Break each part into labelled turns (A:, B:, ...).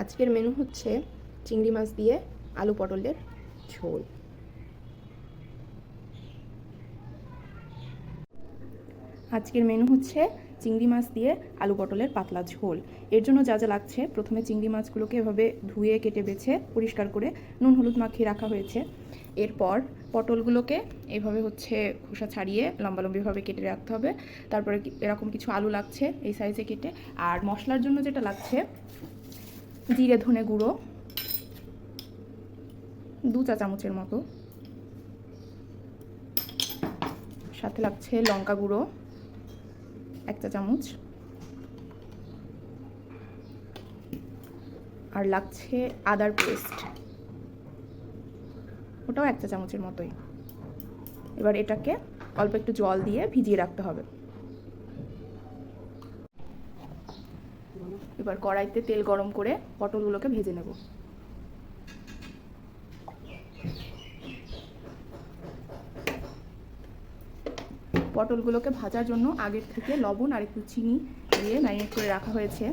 A: আজকের মেনু হচ্ছে চিংড়ি মাছ দিয়ে আলু পটলের ঝোল। আজকের মেনু হচ্ছে চিংড়ি মাছ দিয়ে আলু পটলের পাতলা ঝোল। এর জন্য যা যা লাগছে, প্রথমে চিংড়ি মাছগুলোকে এভাবে ধুয়ে কেটে বেছে, পরিষ্কার করে নুন হলুদ মাখিয়ে রাখা হয়েছে। এরপর পটলগুলোকে এইভাবে হচ্ছে খোসা ছাড়িয়ে লম্বালম্বিভাবে কেটে রাখতে হবে। তারপরে এরকম কিছু আলু লাগছে এই সাইজে কেটে। আর মশলার জন্য যেটা লাগছে জিরে ধনে গুঁড়ো, দু চা চামচের মতো। সাথে লাগছে লঙ্কা গুঁড়ো, এক চা চামচ। আর লাগছে আদার পেস্ট, ওটাও এক চা চামচের মতোই। এবার এটাকে অল্প একটু জল দিয়ে ভিজিয়ে রাখতে হবে। এবার কড়াইতে তেল গরম করে পটলগুলোকে ভেজে নেব। পটলগুলোকে ভাজার জন্য আগের থেকে লবণ আর একটু চিনি দিয়ে ম্যারিনেট করে রাখা হয়েছে।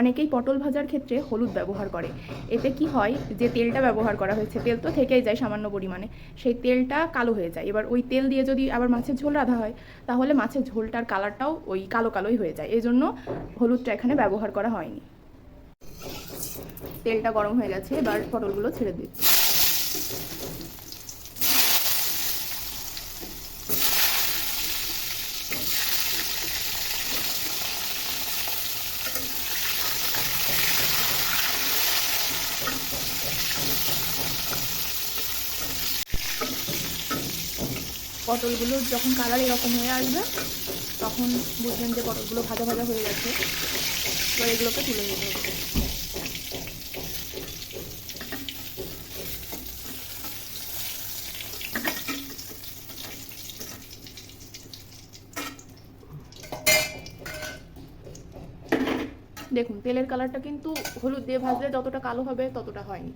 A: অনেকেই পটল ভাজার ক্ষেত্রে হলুদ ব্যবহার করে। এতে কি হয় যে তেলটা ব্যবহার করা হয়েছে, তেল তো থেকেই যায় সামান্য পরিমাণে। সেই তেলটা কালো হয়ে যায়। এবার ওই তেল দিয়ে যদি আবার মাছের ঝোল রাধা হয়, তাহলে মাছের ঝোলটার কালারটাও ওই কালো কালোই হয়ে যায়। এই জন্য হলুদটা এখানে ব্যবহার করা হয়নি। তেলটা গরম হয়ে গেছে, এবার পটলগুলো ছেড়ে দিচ্ছি। পটলগুলো যখন কালার এরকম হয়ে আসবে, তখন বুঝবেন যে পটলগুলো ভাজা ভাজা হয়ে গেছে। এবার এগুলোকে তুলে নিতে হবে দেখুন, তেলের কালারটা কিন্তু হলুদ দিয়ে ভাজলে যতটা কালো হবে ততটা হয়নি।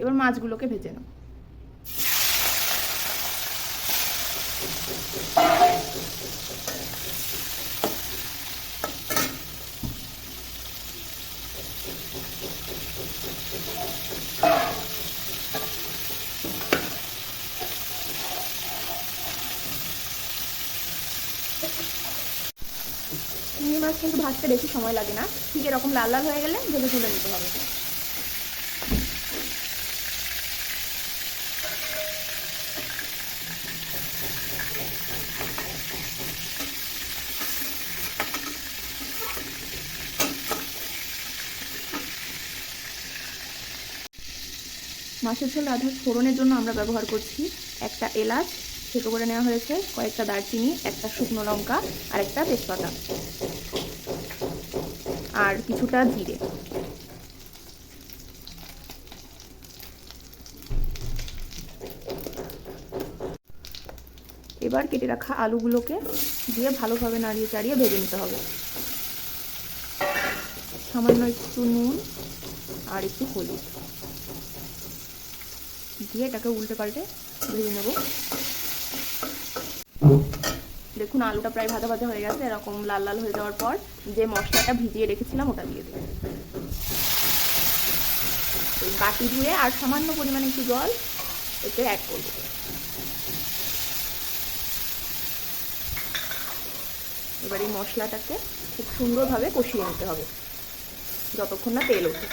A: এবার মাছগুলোকে ভেজে নাও চিংড়ি মাছ কিন্তু ভাজতে বেশি সময় লাগে না। ঠিক এরকম লাল লাল হয়ে গেলে ভেজে তুলে নিতে হবে। মাছের ঝোল রাধার ফোড়নের জন্য আমরা ব্যবহার করছি একটা এলাচ থেতো করে নেওয়া হয়েছে, কয়েকটা দারচিনি, একটা শুকনো লঙ্কা আর একটা তেজপাতা। আর কিছুটা জিরে। এবার কেটে রাখা আলুগুলোকে দিয়ে ভালোভাবে নাড়িয়ে চাড়িয়ে ভেজে নিতে হবে। সামান্য একটু নুন আর একটু হলুদ। দিয়ে এটাকে উল্টে পাল্টে ভেজে নেব। দেখুন, আলুটা প্রায় ভাজা ভাজা হয়ে গেছে, এরকম লাল লাল হয়ে যাওয়ার পর যে মশলাটা ভিজিয়ে রেখেছিলাম, ওটা দিয়ে দেবো। বাটি ধুয়ে আর সামান্য পরিমাণে একটু জল এতে অ্যাড করব। এবার এই মশলাটাকে খুব সুন্দরভাবে কষিয়ে নিতে হবে, যতক্ষণ না তেল ওঠে।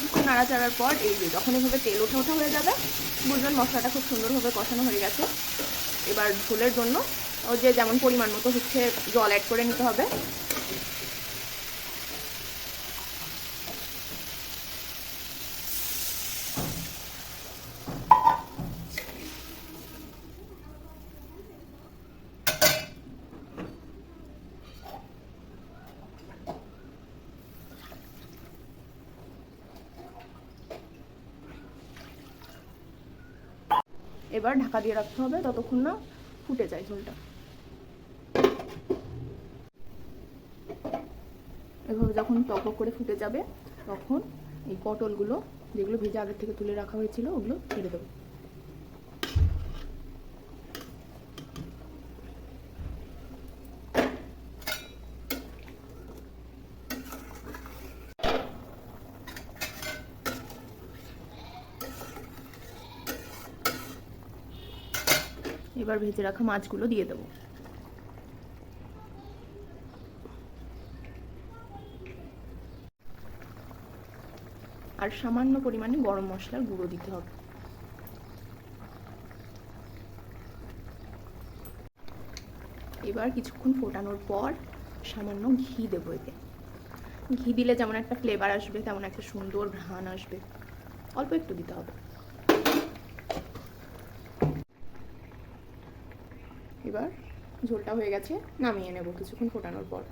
A: কিছুক্ষণ নাড়াচাড়ার পর এই যে যখন এইভাবে তেল ওঠা ওঠা হয়ে যাবে বুঝবেন মশলাটা খুব সুন্দরভাবে কষানো হয়ে গেছে। এবার ঝোলের জন্য যে যেমন পরিমাণ মতো হচ্ছে জল অ্যাড করে নিতে হবে। এবার ঢাকা দিয়ে রাখতে হবে, ততক্ষণ না ফুটে যায় ঝোলটা এভাবে যখন টক করে ফুটে যাবে, তখন এই পটলগুলো যেগুলো ভেজে আগের থেকে তুলে রাখা হয়েছিল, ওগুলো ছেড়ে দেবো। এবার ভেজে রাখা মাছগুলো দিয়ে দেবো। আর সামান্য পরিমাণে গরম মশলার গুঁড়ো দিতে হবে। এবার কিছুক্ষণ ফোটানোর পর সামান্য ঘি দেবো এতে। ঘি দিলে যেমন একটা ফ্লেভার আসবে, তেমন একটা সুন্দর ঘ্রাণ আসবে। অল্প একটু দিতে হবে। এবার ঝোলটা হয়ে গেছে নামিয়ে নেব কিছুক্ষণ ফোটানোর পর।